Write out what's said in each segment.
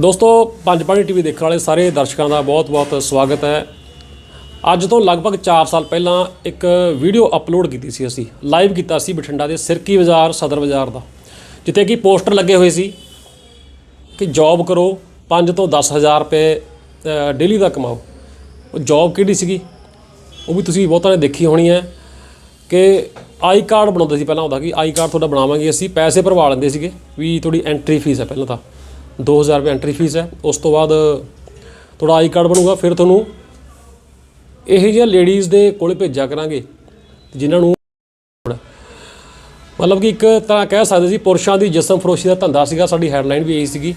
ਦੋਸਤੋ, ਪੰਜ ਪਾਣੀ ਟੀਵੀ ਦੇਖਣ ਵਾਲੇ ਸਾਰੇ ਦਰਸ਼ਕਾਂ ਦਾ ਬਹੁਤ-ਬਹੁਤ ਸਵਾਗਤ ਹੈ। ਅੱਜ ਤੋਂ ਲਗਭਗ 4 ਸਾਲ ਪਹਿਲਾਂ ਇੱਕ ਵੀਡੀਓ ਅਪਲੋਡ ਕੀਤੀ ਸੀ ਅਸੀਂ। ਲਾਈਵ ਕੀਤਾ ਸੀ ਬਠਿੰਡਾ ਦੇ ਸਿਰਕੀ ਬਾਜ਼ਾਰ, ਸਦਰ ਬਾਜ਼ਾਰ ਦਾ। ਜਿੱਥੇ ਕਿ ਪੋਸਟਰ ਲੱਗੇ ਹੋਏ ਸੀ ਕਿ ਜੌਬ ਕਰੋ 5 ਤੋਂ 10000 ਰੁਪਏ ਡੇਲੀ ਦਾ ਕਮਾਓ। ਉਹ ਜੌਬ ਕਿਹੜੀ ਸੀਗੀ? ਉਹ ਵੀ ਤੁਸੀਂ ਬਹੁਤਾਂ ਨੇ ਦੇਖੀ ਹੋਣੀ ਹੈ ਕਿ ਆਈ ਕਾਰਡ ਬਣਾਉਂਦੇ ਸੀ ਪਹਿਲਾਂ ਹੁੰਦਾ ਕਿ ਆਈ ਕਾਰਡ ਤੁਹਾਡਾ ਬਣਾਵਾਂਗੇ ਅਸੀਂ, ਪੈਸੇ ਭਰਵਾ ਲੈਂਦੇ ਸੀਗੇ, ਵੀ ਤੁਹਾਡੀ ਐਂਟਰੀ ਫੀਸ ਹੈ ਪਹਿਲਾਂ ਤਾਂ। 2000 ਰੁਪਏ ਐਂਟਰੀ ਫੀਸ ਹੈ। ਉਸ ਤੋਂ ਬਾਅਦ ਤੁਹਾਡਾ ਆਈ ਕਾਰਡ ਬਣੂਗਾ, ਫਿਰ ਤੁਹਾਨੂੰ ਇਹੋ ਜਿਹੀਆਂ ਲੇਡੀਜ਼ ਦੇ ਕੋਲ ਭੇਜਿਆ ਕਰਾਂਗੇ, ਜਿਨ੍ਹਾਂ ਨੂੰ ਮਤਲਬ ਕਿ ਇੱਕ ਤਰ੍ਹਾਂ ਕਹਿ ਸਕਦੇ ਸੀ, ਪੁਰਸ਼ਾਂ ਦੀ ਜਿਸਮ ਫਰੋਸ਼ੀ ਦਾ ਧੰਦਾ ਸੀਗਾ, ਸਾਡੀ ਹੈਡਲਾਈਨ ਵੀ ਇਹੀ ਸੀਗੀ,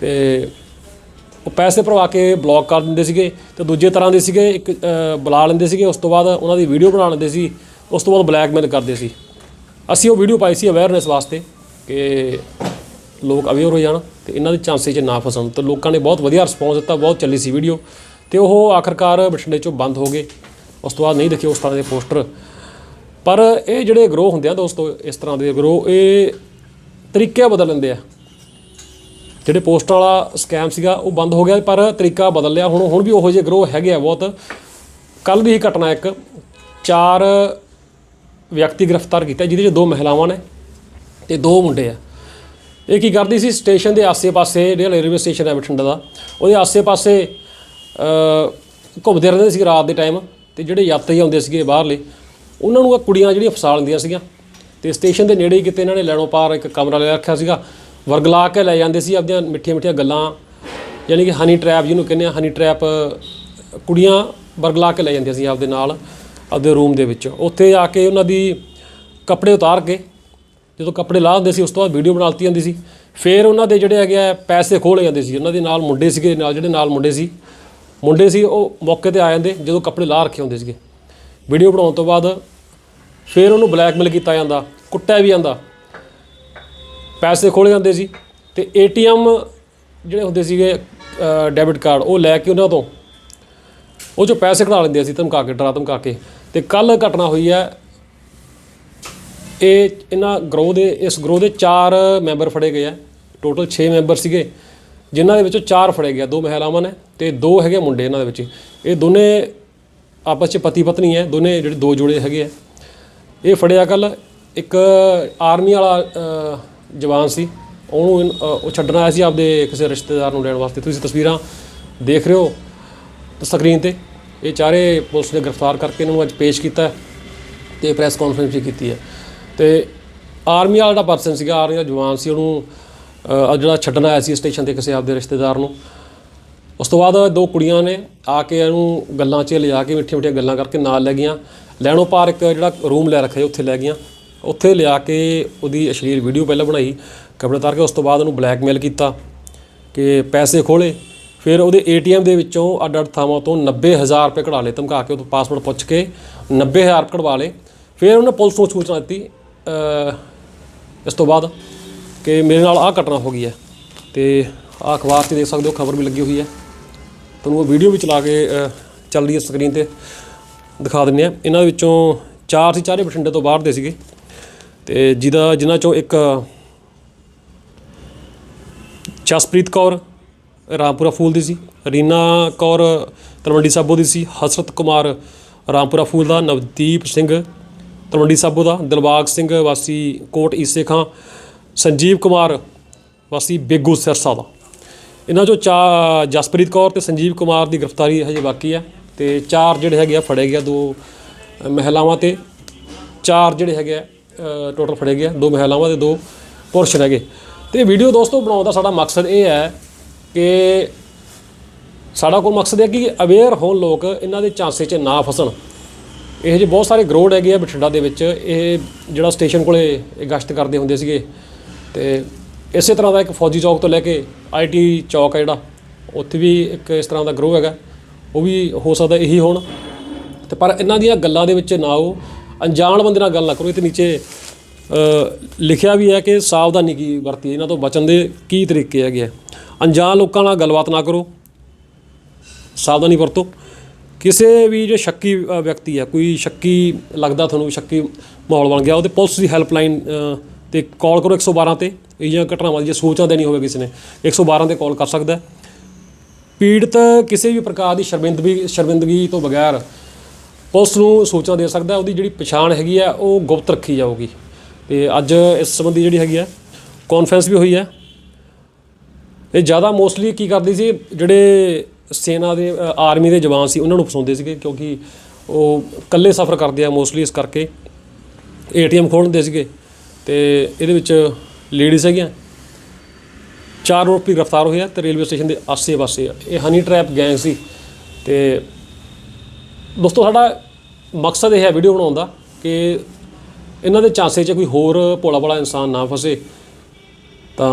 ਤੇ ਉਹ ਪੈਸੇ ਭਰਵਾ ਕੇ ਬਲੌਕ ਕਰ ਦਿੰਦੇ ਸੀਗੇ, ਤੇ ਦੂਜੇ ਤਰ੍ਹਾਂ ਦੇ ਸੀਗੇ, ਇੱਕ ਬੁਲਾ ਲੈਂਦੇ ਸੀਗੇ, ਉਸ ਤੋਂ ਬਾਅਦ ਉਹਨਾਂ ਦੀ ਵੀਡੀਓ ਬਣਾ ਲੈਂਦੇ ਸੀ, ਉਸ ਤੋਂ ਬਾਅਦ ਬਲੈਕਮੇਲ ਕਰਦੇ ਸੀ। ਅਸੀਂ ਉਹ ਵੀਡੀਓ ਪਾਈ ਸੀ ਅਵੇਅਰਨੈਸ ਵਾਸਤੇ, ਕਿ ਲੋਕ ਅਵੇਅਰ ਹੋ ਜਾਣ। ਤੇ ਇਹਨਾਂ ਦੇ ਚਾਂਸੇ 'ਚ ਨਾ ਫਸਣ। ਤੇ ਲੋਕਾਂ ਨੇ ਬਹੁਤ ਵਧੀਆ ਰਿਸਪੌਂਸ ਦਿੱਤਾ, ਬਹੁਤ ਚੱਲੀ ਸੀ ਵੀਡੀਓ ਤੇ ਉਹ ਆਖਰਕਾਰ ਬਠਿੰਡੇ 'ਚੋਂ ਬੰਦ ਹੋ ਗਏ। ਉਸ ਤੋਂ ਬਾਅਦ ਨਹੀਂ ਦੇਖੇ ਉਸ ਤਰ੍ਹਾਂ ਦੇ ਪੋਸਟਰ ਪਰ ਇਹ ਜਿਹੜੇ ਗਰੋਹ ਹੁੰਦੇ ਆ ਦੋਸਤੋ, ਇਸ ਤਰ੍ਹਾਂ ਦੇ ਗਰੋਹ ਇਹ ਤਰੀਕੇ ਬਦਲ ਲੈਂਦੇ ਆ। ਜਿਹੜੇ ਪੋਸਟਰ ਵਾਲਾ ਸਕੈਮ ਸੀਗਾ, ਉਹ ਬੰਦ ਹੋ ਗਿਆ, ਪਰ ਤਰੀਕਾ ਬਦਲ ਲਿਆ। ਹੁਣ ਹੁਣ ਵੀ ਉਹੋ ਜਿਹੇ ਗਰੋਹ ਹੈਗੇ ਆ ਬਹੁਤ। ਕੱਲ ਦੀ ਹੀ ਘਟਨਾ ਇੱਕ। ਚਾਰ ਵਿਅਕਤੀ ਗ੍ਰਿਫਤਾਰ ਕੀਤਾ, ਜਿਹਦੇ 'ਚ ਦੋ ਮਹਿਲਾਵਾਂ ਨੇ ਤੇ ਦੋ ਮੁੰਡੇ ਆ। ਇਹ ਕੀ ਕਰਦੀ ਸੀ? ਸਟੇਸ਼ਨ ਦੇ ਆਸੇ-ਪਾਸੇ ਜਿਹੜਾ ਰੇਲਵੇ ਸਟੇਸ਼ਨ ਹੈ ਬਠਿੰਡਾ ਦਾ, ਉਹਦੇ ਆਸੇ-ਪਾਸੇ ਘੁੰਮਦੇ ਰਹਿੰਦੇ ਸੀ ਰਾਤ ਦੇ ਟਾਈਮ ਤੇ ਜਿਹੜੇ ਯਾਤਰੀ ਆਉਂਦੇ ਸੀਗੇ ਬਾਹਰਲੇ, ਉਹਨਾਂ ਨੂੰ ਇਹ ਕੁੜੀਆਂ ਜਿਹੜੀਆਂ ਫਸਾ ਲੈਂਦੀਆਂ ਸੀਗੀਆਂ। ਤੇ ਸਟੇਸ਼ਨ ਦੇ ਨੇੜੇ ਹੀ ਕਿਤੇ ਇਹਨਾਂ ਨੇ ਲੈਣੋਂ ਪਾਰ ਇੱਕ ਕਮਰਾ ਲੈ ਰੱਖਿਆ ਸੀਗਾ। ਵਰਗਲਾ ਕੇ ਲੈ ਜਾਂਦੇ ਸੀ ਆਪਦੀਆਂ ਮਿੱਠੀਆਂ-ਮਿੱਠੀਆਂ ਗੱਲਾਂ, ਯਾਨੀ ਕਿ ਹਨੀ ਟਰੈਪ ਜਿਹਨੂੰ ਕਹਿੰਦੇ ਆ ਹਨੀ ਟਰੈਪ ਕੁੜੀਆਂ ਵਰਗਲਾ ਕੇ ਲੈ ਜਾਂਦੀਆਂ ਸੀ ਆਪਦੇ ਨਾਲ, ਆਪਦੇ ਰੂਮ ਦੇ ਵਿੱਚ। ਉੱਥੇ ਆ ਕੇ ਉਹਨਾਂ ਦੀ ਕੱਪੜੇ ਉਤਾਰ ਕੇ ਜਦੋਂ ਕੱਪੜੇ ਲਾਹ ਹੁੰਦੇ ਸੀ, ਉਸ ਤੋਂ ਬਾਅਦ ਵੀਡੀਓ ਬਣਾ ਦਿੱਤੀ ਜਾਂਦੀ ਸੀ। ਫਿਰ ਉਹਨਾਂ ਦੇ ਜਿਹੜੇ ਹੈਗੇ ਆ, ਪੈਸੇ ਖੋਲੇ ਜਾਂਦੇ ਸੀ। ਉਹਨਾਂ ਦੇ ਨਾਲ ਮੁੰਡੇ ਸੀਗੇ, ਨਾਲ ਜਿਹੜੇ ਨਾਲ ਮੁੰਡੇ ਸੀ। ਮੁੰਡੇ ਸੀ, ਉਹ ਮੌਕੇ ਤੇ ਆ ਜਾਂਦੇ, ਜਦੋਂ ਕੱਪੜੇ ਲਾਹ ਰੱਖੇ ਹੁੰਦੇ ਸੀਗੇ। ਵੀਡੀਓ ਬਣਾਉਣ ਤੋਂ ਬਾਅਦ ਫਿਰ ਉਹਨੂੰ ਬਲੈਕਮੇਲ ਕੀਤਾ ਜਾਂਦਾ, ਕੁੱਟਿਆ ਵੀ ਜਾਂਦਾ। ਪੈਸੇ ਖੋਲੇ ਜਾਂਦੇ ਸੀ ਤੇ ਏਟੀਐਮ ਜਿਹੜੇ ਹੁੰਦੇ ਸੀਗੇ ਡੈਬਿਟ ਕਾਰਡ ਉਹ ਲੈ ਕੇ ਉਹਨਾਂ ਤੋਂ, ਉਹ ਚੋਂ ਪੈਸੇ ਕਢਾ ਲੈਂਦੇ ਸੀ, ਧਮਕਾ ਕੇ, ਡਰਾ ਧਮਕਾ ਕੇ। ਤੇ ਕੱਲ ਘਟਨਾ ਹੋਈ ਹੈ ਇਹ ਇਹਨਾਂ ਗਰੋਹ ਦੇ, ਇਸ ਗਰੋਹ ਦੇ ਚਾਰ ਮੈਂਬਰ ਫੜੇ ਗਏ ਆ। ਟੋਟਲ 6 ਮੈਂਬਰ ਸੀਗੇ। ਜਿਨ੍ਹਾਂ ਦੇ ਵਿੱਚੋਂ ਚਾਰ ਫੜੇ ਗਏ ਦੋ ਮਹਿਲਾਵਾਂ ਨੇ ਤੇ ਦੋ ਹੈਗੇ ਮੁੰਡੇ ਇਹਨਾਂ ਦੇ ਵਿੱਚ। ਇਹ ਦੋਨੇ ਆਪਸ 'ਚ ਪਤੀ ਪਤਨੀ ਹੈ। ਦੋਨੇ ਜਿਹੜੇ ਦੋ ਜੋੜੇ ਹੈਗੇ ਆ। ਇਹ ਫੜਿਆ ਕੱਲ ਇੱਕ ਆਰਮੀ ਵਾਲਾ ਜਵਾਨ ਸੀ। ਉਹਨੂੰ ਉਹ ਛੱਡਣ ਆਇਆ ਸੀ ਆਪਦੇ ਕਿਸੇ ਰਿਸ਼ਤੇਦਾਰ ਨੂੰ ਲੈਣ ਵਾਸਤੇ। ਤੁਸੀਂ ਤਸਵੀਰਾਂ ਦੇਖ ਰਹੇ ਹੋ ਸਕਰੀਨ ਤੇ। ਇਹ ਚਾਰੇ ਪੁਲਿਸ ਨੇ ਗ੍ਰਿਫਤਾਰ ਕਰਕੇ ਇਹਨਾਂ ਨੂੰ ਅੱਜ ਪੇਸ਼ ਕੀਤਾ ਹੈ ਤੇ ਪ੍ਰੈਸ ਕਾਨਫਰੰਸ ਵੀ ਕੀਤੀ ਹੈ। ਤੇ ਆਰਮੀ ਵਾਲਾ ਜਿਹੜਾ ਪਰਸਨ ਸੀਗਾ, ਆਰਮੀ ਦਾ ਜਵਾਨ ਸੀ, ਉਹਨੂੰ ਜਿਹੜਾ ਛੱਡਣ ਆਇਆ ਸੀ ਸਟੇਸ਼ਨ ਤੇ ਕਿਸੇ ਆਪਦੇ ਰਿਸ਼ਤੇਦਾਰ ਨੂੰ। ਉਸ ਤੋਂ ਬਾਅਦ ਦੋ ਕੁੜੀਆਂ ਨੇ ਆ ਕੇ ਇਹਨੂੰ ਗੱਲਾਂ 'ਚ ਲਿਜਾ ਕੇ ਮਿੱਠੀਆਂ ਮਿੱਠੀਆਂ ਗੱਲਾਂ ਕਰਕੇ ਨਾਲ ਲੈ ਗਈਆਂ। ਲੈਣੋ ਪਾਰ ਇੱਕ ਜਿਹੜਾ ਰੂਮ ਲੈ ਰੱਖਿਆ, ਉੱਥੇ ਲੈ ਗਈਆਂ। ਉੱਥੇ ਲਿਆ ਕੇ ਉਹਦੀ ਅਸ਼ਲੀਲ ਵੀਡੀਓ ਪਹਿਲਾਂ ਬਣਾਈ। ਕੱਪੜੇ ਤਾਰ ਕੇ ਉਸ ਤੋਂ ਬਾਅਦ ਉਹਨੂੰ ਬਲੈਕਮੇਲ ਕੀਤਾ ਕਿ ਪੈਸੇ ਖੋਲੇ ਫਿਰ ਉਹਦੇ ਏਟੀਐਮ ਦੇ ਵਿੱਚੋਂ ਅੱਡ ਅੱਡ ਥਾਵਾਂ ਤੋਂ 90000 ਰੁਪਏ ਕਢਾ ਲਏ, ਧਮਕਾ ਕੇ ਉਹ ਤੋਂ ਪਾਸਵਰਡ ਪੁੱਛ ਕੇ 90000 ਕਢਵਾ ਲਏ। ਫਿਰ ਉਹਨੇ ਪੁਲਿਸ ਨੂੰ ਸੂਚਨਾ ਦਿੱਤੀ ਇਸ ਤੋਂ ਬਾਅਦ ਕਿ ਮੇਰੇ ਨਾਲ ਆਹ ਘਟਨਾ ਹੋ ਗਈ ਹੈ ਤੇ ਆਹ ਅਖਬਾਰ 'ਚ ਦੇਖ ਸਕਦੇ ਹੋ ਖਬਰ ਵੀ ਲੱਗੀ ਹੋਈ ਹੈ। ਤੁਹਾਨੂੰ ਉਹ ਵੀਡੀਓ ਵੀ ਚਲਾ ਕੇ ਅਹ, ਚੱਲ ਰਹੀ ਹੈ ਸਕਰੀਨ ਤੇ ਦਿਖਾ ਦਿੰਨੇ ਆ ਇਹਨਾਂ ਦੇ ਵਿੱਚੋਂ ਚਾਰ ਸੀ ਚਾਰੇ ਬਠਿੰਡੇ ਤੋਂ ਬਾਹਰ ਦੇ ਸੀਗੇ। ਤੇ ਜਿਹਦਾ ਜਿਨ੍ਹਾਂ ਚੋਂ ਇੱਕ ਜਸਪ੍ਰੀਤ ਕੌਰ ਰਾਮਪੁਰਾ ਫੂਲ ਦੀ ਸੀ ਰੀਨਾ ਕੌਰ ਤਲਵੰਡੀ ਸਾਬੋ ਦੀ ਸੀ ਹਸਰਤ ਕੁਮਾਰ ਰਾਮਪੁਰਾ ਫੂਲ ਦਾ ਨਵਦੀਪ ਸਿੰਘ ਤਲਵੰਡੀ ਸਾਬੋ ਦਾ, ਦਿਲਬਾਗ ਸਿੰਘ, ਵਾਸੀ ਕੋਟ ਈਸੇ ਖਾਂ, ਸੰਜੀਵ ਕੁਮਾਰ, ਵਾਸੀ ਬੇਗੂ ਸਿਰਸਾ ਦਾ। ਇਹਨਾਂ ਚੋਂ ਚਾ, ਜਸਪ੍ਰੀਤ ਕੌਰ ਤੇ ਸੰਜੀਵ ਕੁਮਾਰ ਦੀ ਗ੍ਰਿਫਤਾਰੀ ਹਜੇ ਬਾਕੀ ਹੈ ਤੇ ਚਾਰ ਜਿਹੜੇ ਹੈਗੇ ਆ ਫੜੇ ਗਏ ਦੋ ਮਹਿਲਾਵਾਂ ਤੇ। ਚਾਰ ਜਿਹੜੇ ਹੈਗੇ ਆ ਟੋਟਲ ਫੜੇ ਗਏ ਦੋ ਮਹਿਲਾਵਾਂ ਤੇ ਦੋ ਪੁਰਸ਼ ਹੈਗੇ ਤੇ ਵੀਡੀਓ ਦੋਸਤੋ ਬਣਾਉਣ ਦਾ ਸਾਡਾ ਮਕਸਦ ਇਹ ਹੈ ਕਿ ਸਾਡਾ ਕੋਲ ਮਕਸਦ ਹੈ ਕਿ ਅਵੇਅਰ ਹੋਣ ਲੋਕ ਇਹਨਾਂ ਦੇ ਚਾਂਸੇ 'ਚ ਨਾ ਫਸਣ। ਇਹੋ ਜਿਹੇ ਬਹੁਤ ਸਾਰੇ ਗਰੋਡ ਹੈਗੇ ਆ ਬਠਿੰਡਾ ਦੇ ਵਿੱਚ। ਇਹ ਜਿਹੜਾ ਸਟੇਸ਼ਨ ਕੋਲੇ ਇਹ ਗਸ਼ਤ ਕਰਦੇ ਹੁੰਦੇ ਸੀਗੇ। ਤੇ ਇਸੇ ਤਰ੍ਹਾਂ ਦਾ ਇੱਕ ਫੌਜੀ ਚੌਕ ਤੋਂ ਲੈ ਕੇ ਆਈਟੀ ਚੌਕ ਹੈ ਜਿਹੜਾ, ਉੱਥੇ ਵੀ ਇੱਕ ਇਸ ਤਰ੍ਹਾਂ ਦਾ ਗਰੋਹ ਹੈਗਾ। ਉਹ ਵੀ ਹੋ ਸਕਦਾ ਇਹੀ ਹੋਣ। ਤੇ ਪਰ ਇਹਨਾਂ ਦੀਆਂ ਗੱਲਾਂ ਦੇ ਵਿੱਚ ਨਾ ਆਓ। ਅਣਜਾਣ ਬੰਦੇ ਨਾਲ ਗੱਲ ਨਾ ਕਰੋ। ਇਹ ਤੇ ਨੀਚੇ ਲਿਖਿਆ ਵੀ ਹੈ ਕਿ ਸਾਵਧਾਨੀ ਕੀ ਵਰਤੀ ਇਹਨਾਂ ਤੋਂ ਬਚਣ ਦੇ ਕੀ ਤਰੀਕੇ ਹੈਗੇ ਆ। ਅਣਜਾਣ ਲੋਕਾਂ ਨਾਲ ਗੱਲਬਾਤ ਨਾ ਕਰੋ। ਸਾਵਧਾਨੀ ਵਰਤੋ। ਕਿਸੇ ਵੀ ਜੋ ਸ਼ੱਕੀ ਅ, ਵਿਅਕਤੀ ਹੈ ਕੋਈ ਸ਼ੱਕੀ ਲੱਗਦਾ ਤੁਹਾਨੂੰ ਸ਼ੱਕੀ ਮਾਹੌਲ ਬਣ ਗਿਆ ਉਹਦੇ ਪੁਲਿਸ ਦੀ ਹੈਲਪਲਾਈਨ ਤੇ ਕਾਲ ਕਰੋ 112 ਤੇ ਇਹ ਜਿਹੀਆਂ ਘਟਨਾਵਾਂ ਦੀ ਜੇ ਸੂਚਨਾ ਦੇਣੀ ਹੋਵੇ ਕਿਸੇ ਨੇ 112 ਤੇ ਕਾਲ ਕਰ ਸਕਦਾ ਹੈ ਪੀੜਤ ਕਿਸੇ ਵੀ ਪ੍ਰਕਾਰ ਦੀ ਸ਼ਰਮਿੰਦਗੀ ਸ਼ਰਮਿੰਦਗੀ ਤੋਂ ਬਗੈਰ ਪੁਲਿਸ ਨੂੰ ਸੂਚਨਾ ਦੇ ਸਕਦਾ ਹੈ। ਉਹਦੀ ਜਿਹੜੀ ਪਛਾਣ ਹੈਗੀ ਆ ਉਹ ਗੁਪਤ ਰੱਖੀ ਜਾਊਗੀ ਤੇ ਅੱਜ ਇਸ ਸੰਬੰਧੀ ਜਿਹੜੀ ਹੈਗੀ ਆ ਕਾਨਫਰੰਸ ਵੀ ਹੋਈ ਹੈ ਇਹ ਜ਼ਿਆਦਾ ਮੋਸਟਲੀ ਕੀ ਕਰਦੀ ਸੀ ਜਿਹੜੇ ਸੈਨਾ ਦੇ ਅ, ਆਰਮੀ ਦੇ ਜਵਾਨ ਸੀ ਉਹਨਾਂ ਨੂੰ ਫਸਾਉਂਦੇ ਸੀਗੇ ਕਿਉਂਕਿ ਉਹ ਇਕੱਲੇ ਸਫ਼ਰ ਕਰਦੇ ਆ ਮੋਸਟਲੀ ਇਸ ਕਰਕੇ। ਏਟੀਐਮ ਖੋਲ੍ਹਦੇ ਸੀਗੇ ਤੇ ਇਹਦੇ ਵਿੱਚ ਲੇਡੀਜ਼ ਹੈਗੀਆਂ। ਚਾਰ ਆਰੋਪੀ ਗ੍ਰਿਫਤਾਰ ਹੋਏ ਆ ਤੇ ਰੇਲਵੇ ਸਟੇਸ਼ਨ ਦੇ ਆਸੇ-ਪਾਸੇ ਆ। ਇਹ ਹਨੀ ਟ੍ਰੈਪ ਗੈਂਗ ਸੀ ਤੇ ਦੋਸਤੋ ਸਾਡਾ ਮਕਸਦ ਇਹ ਹੈ ਵੀਡੀਓ ਬਣਾਉਣ ਦਾ ਕਿ ਇਹਨਾਂ ਦੇ ਚਾਂਸੇ 'ਚ ਕੋਈ ਹੋਰ ਭੋਲਾ ਭਾਲਾ ਇਨਸਾਨ ਨਾ ਫਸੇ। ਤਾਂ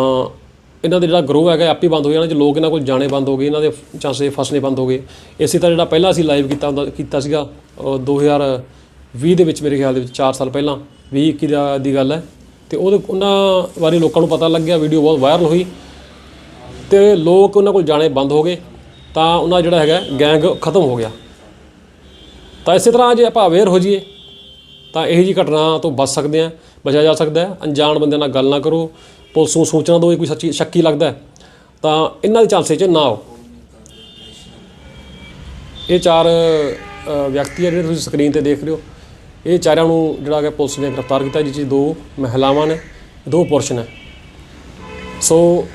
ਇਹਨਾਂ ਦਾ ਜਿਹੜਾ ਗਰੋਹ ਹੈਗਾ ਆਪੇ ਬੰਦ ਹੋ ਜਾਣਾ, ਜੇ ਲੋਕ ਇਹਨਾਂ ਕੋਲ ਜਾਣੇ ਬੰਦ ਹੋ ਗਏ, ਇਹਨਾਂ ਦੇ ਚਾਂਸੇ ਫਸਣੇ ਬੰਦ ਹੋ ਗਏ। ਇਸੇ ਤਰ੍ਹਾਂ ਜਿਹੜਾ ਪਹਿਲਾਂ ਅਸੀਂ ਲਾਈਵ ਕੀਤਾ ਹੁੰਦਾ, ਕੀਤਾ ਸੀਗਾ ਉਹ 2020 ਦੇ ਵਿੱਚ ਮੇਰੇ ਖਿਆਲ ਦੇ ਵਿੱਚ 4 ਸਾਲ ਪਹਿਲਾਂ 20 21 ਦਾ ਦੀ ਗੱਲ ਹੈ। ਤੇ ਉਹਦੇ, ਉਹਨਾਂ ਬਾਰੇ ਲੋਕਾਂ ਨੂੰ ਪਤਾ ਲੱਗਿਆ ਵੀਡੀਓ ਬਹੁਤ ਵਾਇਰਲ ਹੋਈ। ਤੇ ਲੋਕ ਉਹਨਾਂ ਕੋਲ ਜਾਣੇ ਬੰਦ ਹੋ ਗਏ, ਤਾਂ ਉਹਨਾਂ ਦਾ ਜਿਹੜਾ ਹੈਗਾ ਗੈਂਗ ਖਤਮ ਹੋ ਗਿਆ। ਤਾਂ ਇਸੇ ਤਰ੍ਹਾਂ ਜੇ ਆਪਾਂ ਅਵੇਅਰ ਹੋ ਜਾਈਏ, ਤਾਂ ਇਹੋ ਜਿਹੀ ਘਟਨਾ ਤੋਂ ਬਚ ਸਕਦੇ ਆ ਬਚਿਆ ਜਾ ਸਕਦਾ ਹੈ। ਅਣਜਾਣ ਬੰਦਿਆਂ ਨਾਲ ਗੱਲ ਨਾ ਕਰੋ। ਪੁਲਿਸ ਨੂੰ ਸੂਚਨਾ ਦਿਓ ਜੇ ਕੋਈ ਸੱਚੀ ਸ਼ੱਕੀ ਲੱਗਦਾ ਤਾਂ ਇਹਨਾਂ ਦੇ ਚਾਂਸੇ 'ਚ ਨਾ ਆਓ। ਇਹ ਚਾਰ ਵਿਅਕਤੀ ਆ ਜਿਹੜੇ ਤੁਸੀਂ ਸਕਰੀਨ ਤੇ ਦੇਖ ਰਹੇ ਹੋ। ਇਹ ਚਾਰਾਂ ਨੂੰ ਜਿਹੜਾ ਕਿ ਪੁਲਿਸ ਨੇ ਗ੍ਰਿਫਤਾਰ ਕੀਤਾ, ਜਿਸ 'ਚ ਦੋ ਮਹਿਲਾਵਾਂ ਨੇ, ਦੋ ਪੁਰਸ਼ ਨੇ। ਸੋ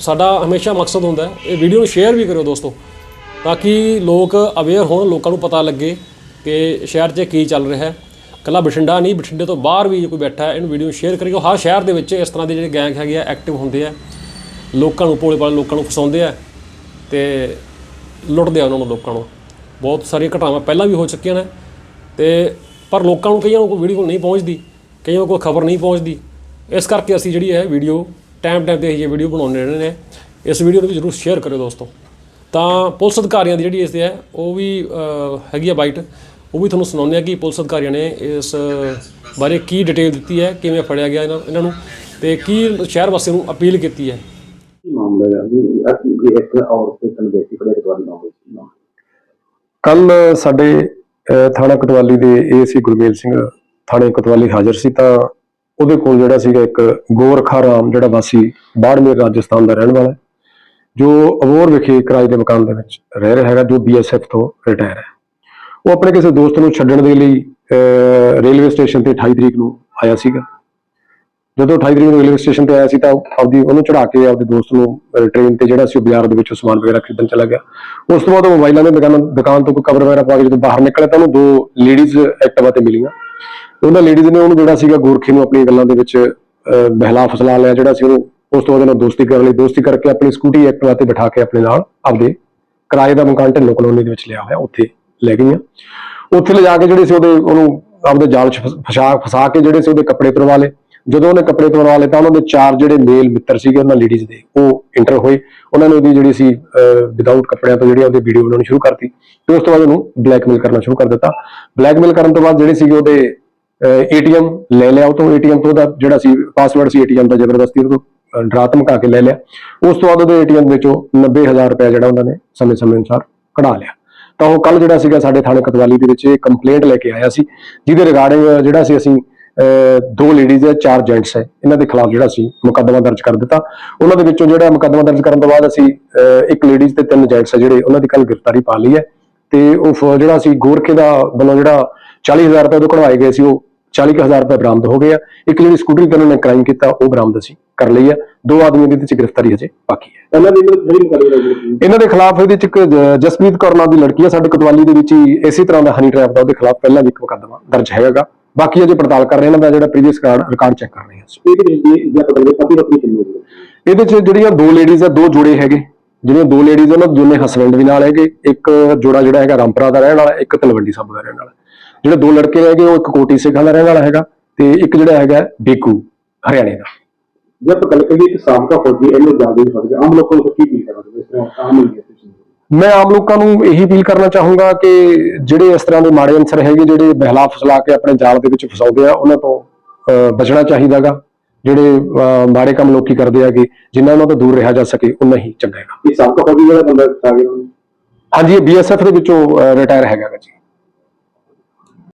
ਸਾਡਾ ਹਮੇਸ਼ਾ ਮਕਸਦ ਹੁੰਦਾ ਹੈ, ਇਹ ਵੀਡੀਓ ਨੂੰ ਸ਼ੇਅਰ ਵੀ ਕਰਿਓ ਦੋਸਤੋ, ਤਾਂ ਕਿ ਲੋਕ ਅਵੇਅਰ ਹੋਣ, ਲੋਕਾਂ ਨੂੰ ਪਤਾ ਲੱਗੇ ਕਿ ਸ਼ਹਿਰ 'ਚ ਕੀ ਚੱਲ ਰਿਹਾ ਹੈ। ਕੱਲਾ ਬਠਿੰਡਾ ਨਹੀਂ, ਬਠਿੰਡੇ ਤੋਂ ਬਾਹਰ ਵੀ ਜੇ ਕੋਈ ਬੈਠਾ ਹੈ, ਇਹਨੂੰ ਵੀਡੀਓ ਨੂੰ ਸ਼ੇਅਰ ਕਰਿਓ। ਹਰ ਸ਼ਹਿਰ ਦੇ ਵਿੱਚ ਇਸ ਤਰ੍ਹਾਂ ਦੇ ਜਿਹੜੇ ਗੈਂਗ ਹੈਗੇ ਆ ਐਕਟਿਵ ਹੁੰਦੇ ਆ। ਲੋਕਾਂ ਨੂੰ, ਭੋਲੇ ਭਾਲੇ ਲੋਕਾਂ ਨੂੰ ਫਸਾਉਂਦੇ ਆ ਤੇ ਲੁੱਟਦੇ ਆ ਉਹਨਾਂ ਨੂੰ ਲੋਕਾਂ ਨੂੰ। ਬਹੁਤ ਸਾਰੀਆਂ ਘਟਨਾਵਾਂ ਪਹਿਲਾਂ ਵੀ ਹੋ ਚੁੱਕੀਆਂ ਨੇ ਤੇ ਪਰ ਲੋਕਾਂ ਨੂੰ ਕਈਆਂ ਨੂੰ ਕੋਈ ਵੀਡੀਓ ਨਹੀਂ ਪਹੁੰਚਦੀ, ਕਈਆਂ ਨੂੰ ਕੋਈ ਖਬਰ ਨਹੀਂ ਪਹੁੰਚਦੀ। ਇਸ ਕਰਕੇ ਅਸੀਂ ਜਿਹੜੀ ਹੈ ਵੀਡੀਓ ਟਾਈਮ ਟਾਈਮ ਤੇ ਇਹ ਵੀਡੀਓ ਬਣਾਉਂਦੇ ਰਹਿੰਦੇ ਨੇ। ਇਸ ਵੀਡੀਓ ਨੂੰ ਵੀ ਜ਼ਰੂਰ ਸ਼ੇਅਰ ਕਰਿਓ ਦੋਸਤੋ। ਤਾਂ ਪੁਲਿਸ ਅਧਿਕਾਰੀਆਂ ਦੀ ਜਿਹੜੀ ਇਸ ਤੇ ਹੈ, ਉਹ ਵੀ ਹੈਗੀ ਆ ਬਾਈਟ ਉਹ ਵੀ ਤੁਹਾਨੂੰ ਸੁਣਾਉਂਦੇ ਆ ਕਿ ਪੁਲਿਸ ਅਧਿਕਾਰੀਆਂ ਨੇ ਇਸ ਬਾਰੇ ਕੀ ਡਿਟੇਲ ਦਿੱਤੀ ਹੈ ਕਿਵੇਂ ਫੜਿਆ ਗਿਆ ਇਹਨਾਂ ਇਹਨਾਂ ਨੂੰ ਤੇ ਕੀ ਸ਼ਹਿਰ ਵਾਸੀਆਂ ਨੂੰ ਅਪੀਲ ਕੀਤੀ ਹੈ? ਮਾਮਲਾ ਜੀ ਇੱਕ ਔਰਤ ਤੇ ਹੋਈ ਕੱਲ ਸਾਡੇ ਥਾਣਾ ਕਤਵਾਲੀ ਦੇ ਏਸੀ ਗੁਰਮੇਲ ਸਿੰਘ ਥਾਣੇ ਕਤਵਾਲੀ ਹਾਜ਼ਰ ਸੀ ਤਾਂ ਉਹਦੇ ਕੋਲ ਜਿਹੜਾ ਸੀਗਾ ਇੱਕ ਗੋਰਖਾ ਰਾਮ ਜਿਹੜਾ ਵਾਸੀ ਬਾੜਮੇਰ ਰਾਜਸਥਾਨ ਦਾ ਰਹਿਣ ਵਾਲਾ ਹੈ ਜੋ ਅਬੋਰ ਵਿਖੇ ਕਿਰਾਏ ਦੇ ਮਕਾਨ ਦੇ ਵਿੱਚ ਰਹਿ ਰਿਹਾ ਹੈਗਾ ਜੋ ਬੀਐਸਐਫ ਤੋਂ ਰਿਟਾਇਰ ਹੈ। ਉਹ ਆਪਣੇ ਕਿਸੇ ਦੋਸਤ ਨੂੰ ਛੱਡਣ ਦੇ ਲਈ ਰੇਲਵੇ ਸਟੇਸ਼ਨ ਤੇ 28 ਤਰੀਕ ਨੂੰ ਆਇਆ ਸੀਗਾ। ਜਦੋਂ 28 ਤਰੀਕ ਨੂੰ ਰੇਲਵੇ ਸਟੇਸ਼ਨ ਤੇ ਆਇਆ ਸੀ ਤਾਂ ਆਪਦੀ ਉਹਨੂੰ ਚੜਾ ਕੇ ਆਪਦੇ ਦੋਸਤ ਨੂੰ ਅਹ, ਟ੍ਰੇਨ ਤੇ ਜਿਹੜਾ ਸੀ ਉਹ ਬਾਜ਼ਾਰ ਦੇ ਵਿੱਚੋਂ ਸਮਾਨ ਵਗੈਰਾ ਖਰੀਦਣ ਚਲਾ ਗਿਆ। ਉਸ ਤੋਂ ਬਾਅਦ ਉਹ ਮੋਬਾਈਲਾਂ ਦੇ ਦੁਕਾਨ ਦੁਕਾਨ ਤੋਂ ਕੋਈ ਕਵਰ ਵਗੈਰਾ ਪਾ ਕੇ ਜਦੋਂ ਬਾਹਰ ਨਿਕਲਿਆ ਤਾਂ ਉਹਨੂੰ ਦੋ ਲੇਡੀਜ਼ ਐਕਟਿਵਾ ਤੇ ਮਿਲੀਆਂ। ਉਹਨਾਂ ਲੇਡੀਜ਼ ਨੇ ਉਹਨੂੰ ਜਿਹੜਾ ਸੀਗਾ ਗੋਰਖੇ ਨੂੰ ਆਪਣੀਆਂ ਗੱਲਾਂ ਦੇ ਵਿੱਚ ਬਹਿਲਾ ਫਸਲਾ ਲਿਆ ਜਿਹੜਾ ਸੀ ਉਹਨੂੰ ਉਸ ਤੋਂ ਬਾਅਦ ਉਹਨੇ ਦੋਸਤੀ ਕਰਨ ਲਈ ਦੋਸਤੀ ਕਰਕੇ ਆਪਣੀ ਸਕੂਟੀ ਐਕਟਿਵਾ ਤੇ ਬਿਠਾ ਕੇ ਆਪਣੇ ਨਾਲ ਆਪਦੇ ਕਿਰਾਏ ਦਾ ਮਕਾਨ ਢਿੱਲੋਂ ਕਲੋਨੀ ਦੇ ਵਿੱਚ ਲਿਆ ਹੋਇਆ ਉੱਥੇ। ਲੈ ਗਈਆਂ। ਉੱਥੇ ਲਿਜਾ ਕੇ ਜਿਹੜੇ ਸੀ ਉਹਦੇ, ਉਹਨੂੰ ਆਪਦੇ ਜਾਲ 'ਚ ਫਸਾ ਫਸਾ ਕੇ ਜਿਹੜੇ ਸੀ ਉਹਦੇ ਕੱਪੜੇ ਤੁਰਵਾ ਲਏ। ਜਦੋਂ ਉਹਨੇ ਕੱਪੜੇ ਤੁਰਵਾ ਲਏ ਤਾਂ ਉਹਨਾਂ ਦੇ ਚਾਰ ਜਿਹੜੇ ਮੇਲ ਮਿੱਤਰ ਸੀਗੇ, ਉਹਨਾਂ ਲੇਡੀਜ਼ ਦੇ, ਉਹ ਇੰਟਰ ਹੋਏ। ਉਹਨਾਂ ਨੇ ਉਹਦੀ ਜਿਹੜੀ ਸੀ ਵਿਦਆਊਟ ਕੱਪੜਿਆਂ ਤੋਂ ਜਿਹੜੀ ਉਹਦੀ ਵੀਡੀਓ ਬਣਾਉਣੀ ਸ਼ੁਰੂ ਕਰਤੀ। ਤੇ ਉਸ ਤੋਂ ਬਾਅਦ ਉਹਨੂੰ ਬਲੈਕਮੇਲ ਕਰਨਾ ਸ਼ੁਰੂ ਕਰ ਦਿੱਤਾ। ਬਲੈਕਮੇਲ ਕਰਨ ਤੋਂ ਬਾਅਦ ਜਿਹੜੇ ਸੀਗੇ ਉਹਦੇ ਏਟੀਐਮ ਲੈ ਲਿਆ। ਉਹ ਤੋਂ ਏਟੀਐਮ ਤੋਂ ਉਹਦਾ ਜਿਹੜਾ ਸੀ ਪਾਸਵਰਡ ਸੀ ਏਟੀਐਮ ਦਾ, ਜ਼ਬਰਦਸਤੀ ਉਹ ਤੋਂ ਡਰਾ ਧਮਕਾ ਕੇ ਲੈ ਲਿਆ। ਉਸ ਤੋਂ ਬਾਅਦ ਉਹਦੇ ਏਟੀਐਮ ਵਿੱਚੋਂ 90000 ਰੁਪਏ ਜਿਹੜਾ ਉਹਨਾਂ ਨੇ ਸਮੇਂ-ਸਮੇਂ ਅਨੁਸਾਰ ਕਢਾ ਲਿਆ। ਤਾਂ ਉਹ ਕੱਲ ਜਿਹੜਾ ਸੀਗਾ ਸਾਡੇ ਥਾਣੇ ਕਤਵਾਲੀ ਦੇ ਵਿੱਚ ਇਹ ਕੰਪਲੇਂਟ ਲੈ ਕੇ ਆਇਆ ਸੀ ਜਿਹਦੇ ਰਿਗਾਰਡਿੰਗ ਜਿਹੜਾ ਸੀ ਅਸੀਂ ਅਹ, ਦੋ ਲੇਡੀਜ਼ ਹੈ ਚਾਰ ਜੈਂਟਸ ਹੈ ਇਹਨਾਂ ਦੇ ਖਿਲਾਫ ਜਿਹੜਾ ਸੀ ਮੁਕੱਦਮਾ ਦਰਜ ਕਰ ਦਿੱਤਾ। ਉਹਨਾਂ ਦੇ ਵਿੱਚੋਂ ਜਿਹੜਾ ਮੁਕੱਦਮਾ ਦਰਜ ਕਰਨ ਤੋਂ ਬਾਅਦ ਅਸੀਂ ਅਹ, ਇੱਕ ਲੇਡੀਜ਼ ਤੇ ਤਿੰਨ ਜੈਂਟਸ ਹੈ ਜਿਹੜੇ ਉਹਨਾਂ ਦੀ ਕੱਲ ਗ੍ਰਿਫਤਾਰੀ ਪਾ ਲਈ ਹੈ। ਤੇ ਉਹ ਫ- ਜਿਹੜਾ ਸੀ ਗੋਰਖੇ ਦਾ ਵੱਲੋਂ ਜਿਹੜਾ 40000 ਰੁਪਏ ਤੋਂ ਕਢਵਾਏ ਗਏ ਸੀ ਉਹ 40000 ਰੁਪਏ ਬਰਾਮਦ ਹੋ ਗਏ ਆ। ਇੱਕ ਜਿਹੜੀ ਸਕੂਟਰੀ ਤੇ ਉਹਨਾਂ ਨੇ ਕ੍ਰਾਈਮ ਕੀਤਾ ਉਹ ਬਰਾਮਦ ਅਸੀਂ ਕਰ ਲਈ ਹੈ ਦੋ ਆਦਮੀਆਂ ਦੀ ਇਹਦੇ ਵਿੱਚ ਗ੍ਰਿਫਤਾਰੀ ਹਜੇ ਬਾਕੀ ਹੈ। ਇਹਨਾਂ ਦੀ ਜਿਹੜੀ ਮੁਕੱਦਮੇ ਇਹਨਾਂ ਦੇ ਖਿਲਾਫ ਇਹਦੇ ਚ ਇੱਕ ਜਸਪ੍ਰੀਤ ਕੌਰ ਨਾਂ ਦੀ ਲੜਕੀ ਹੈ ਸਾਡੇ ਕਤਵਾਲੀ ਦੇ ਵਿੱਚ ਹੀ ਇਸੇ ਤਰ੍ਹਾਂ ਦਾ ਹਨੀ ਟ੍ਰੈਪ ਦਾ ਉਹਦੇ ਖਿਲਾਫ ਪਹਿਲਾਂ ਵੀ ਇੱਕ ਮੁਕੱਦਮਾ ਦਰਜ ਹੈਗਾ ਬਾਕੀ ਅਜੇ ਪੜਤਾਲ ਕਰ ਰਹੇ ਇਹਨਾਂ ਦਾ ਜਿਹੜਾ ਪ੍ਰੀਵੀਅਸ ਰਿਕਾਰਡ ਚੈੱਕ ਕਰ ਰਹੇ ਹਾਂ ਅਸੀਂ। ਇਹਦੇ ਚ ਜਿਹੜੀਆਂ ਦੋ ਲੇਡੀਜ਼ ਆ ਦੋ ਜੋੜੇ ਹੈਗੇ। ਜਿਹੜੀਆਂ ਦੋ ਲੇਡੀਜ਼ ਉਹਨਾਂ ਦੋਨੇ ਹਸਬੰਡ ਵੀ ਨਾਲ ਹੈਗੇ। ਇੱਕ ਜੋੜਾ ਜਿਹੜਾ ਹੈਗਾ ਰਾਮਪੁਰਾ ਦਾ ਰਹਿਣ ਵਾਲਾ ਇੱਕ ਤਲਵੰਡੀ ਸਾਬੋ ਦਾ ਰਹਿਣ ਵਾਲਾ। ਜਿਹੜੇ ਦੋ ਲੜਕੇ ਹੈਗੇ ਉਹ ਇੱਕ ਕੋਟੀ ਸਿੱਖਾਂ ਦਾ ਰਹਿਣ ਵਾਲਾ ਹੈਗਾ ਤੇ ਇੱਕ ਜਿਹੜਾ ਹੈਗਾ ਬੇਕੂ ਹਰਿਆਣੇ ਦਾ। ਜੇ ਆਪਾਂ ਗੱਲ ਕਰੀਏ ਇੱਕ ਸਾਬਕਾ ਫੌਜੀ ਇਹਨੂੰ ਜਾਣਦੇ ਨਹੀਂ ਸਕਦੇ ਆਮ ਲੋਕਾਂ ਨੂੰ ਕੀ ਫੀਲ ਕਰਨਾ ਇਸ ਤਰ੍ਹਾਂ ਆਮ ਹੈ ਤੁਸੀਂ ਮੈਂ ਆਮ ਲੋਕਾਂ ਨੂੰ ਇਹੀ ਅਪੀਲ ਕਰਨਾ ਚਾਹੂੰਗਾ ਕਿ ਜਿਹੜੇ ਇਸ ਤਰ੍ਹਾਂ ਦੇ ਮਾੜੇ ਅਨਸਰ ਹੈਗੇ ਜਿਹੜੇ ਬਹਿਲਾ ਫਸਲਾ ਕੇ ਆਪਣੇ ਜਾਲ ਦੇ ਵਿੱਚ ਫਸਾਉਂਦੇ ਆ ਉਹਨਾਂ ਤੋਂ ਬਚਣਾ ਚਾਹੀਦਾਗਾ। ਜਿਹੜੇ ਮਾੜੇ ਕੰਮ ਲੋਕੀ ਕਰਦੇ ਆਗੇ ਜਿੰਨਾ ਉਹਨਾਂ ਤੋਂ ਦੂਰ ਰਿਹਾ ਜਾ ਸਕੇ ਉਨਾ ਹੀ ਚੰਗਾ ਹੈਗਾ। ਇਹ ਸਾਬਕਾ ਫੌਜੀ ਜਿਹੜਾ ਬੰਦਾ ਆ ਗਿਆ ਹਾਂਜੀ ਇਹ ਬੀਐਸਐਫ ਦੇ ਵਿੱਚੋਂ ਰਿਟਾਇਰ ਹੈਗਾ ਜੀ।